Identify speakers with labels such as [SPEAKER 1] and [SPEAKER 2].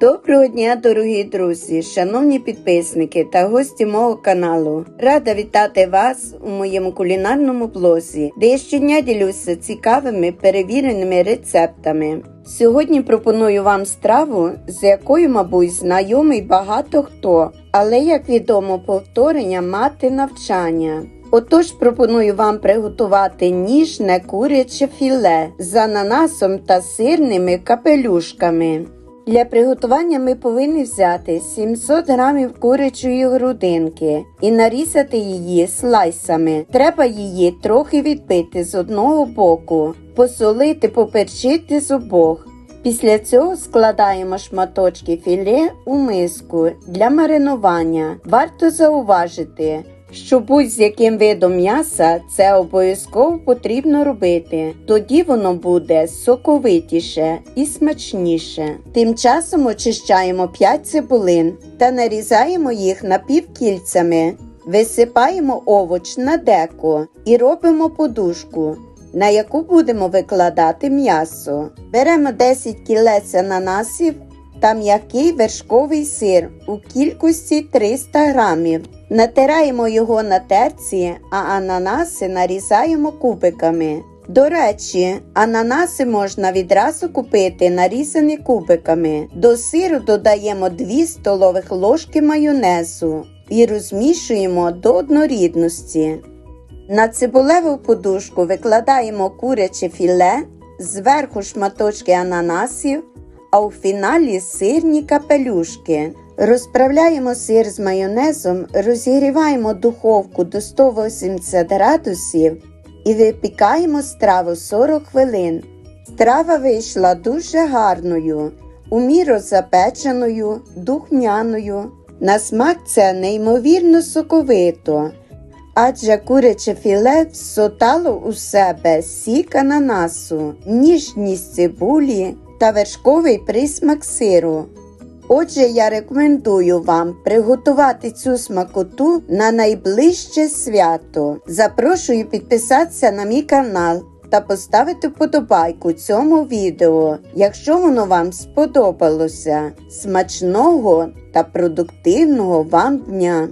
[SPEAKER 1] Доброго дня, дорогі друзі, шановні підписники та гості мого каналу. Рада вітати вас у моєму кулінарному блозі, де я щодня ділюся цікавими перевіреними рецептами. Сьогодні пропоную вам страву, з якою, мабуть, знайомий багато хто, але, як відомо, повторення мати навчання. Отож пропоную вам приготувати ніжне куряче філе з ананасом та сирними капелюшками. Для приготування ми повинні взяти 700 грамів курячої грудинки і нарізати її слайсами. Треба її трохи відбити з одного боку, посолити, поперчити з обох. Після цього складаємо шматочки філе у миску для маринування. Варто зауважити, що будь-з яким видом м'яса це обов'язково потрібно робити. Тоді воно буде соковитіше і смачніше. Тим часом очищаємо 5 цибулин та нарізаємо їх напівкільцями. Висипаємо овоч на деко і робимо подушку, на яку будемо викладати м'ясо. Беремо 10 кілець ананасів та м'який вершковий сир у кількості 300 грамів. Натираємо його на терці, а ананаси нарізаємо кубиками. До речі, ананаси можна відразу купити нарізані кубиками. До сиру додаємо 2 столових ложки майонезу і розмішуємо до однорідності. На цибулеву подушку викладаємо куряче філе, зверху шматочки ананасів, а у фіналі сирні капелюшки. Розправляємо сир з майонезом, розігріваємо духовку до 180 градусів і випікаємо страву 40 хвилин. Страва вийшла дуже гарною, у міру запеченою, духмяною. На смак це неймовірно соковито, адже куряче філе всотало у себе сік ананасу, ніжність цибулі та вершковий присмак сиру. Отже, я рекомендую вам приготувати цю смакоту на найближче свято. Запрошую підписатися на мій канал та поставити вподобайку цьому відео, якщо воно вам сподобалося. Смачного та продуктивного вам дня!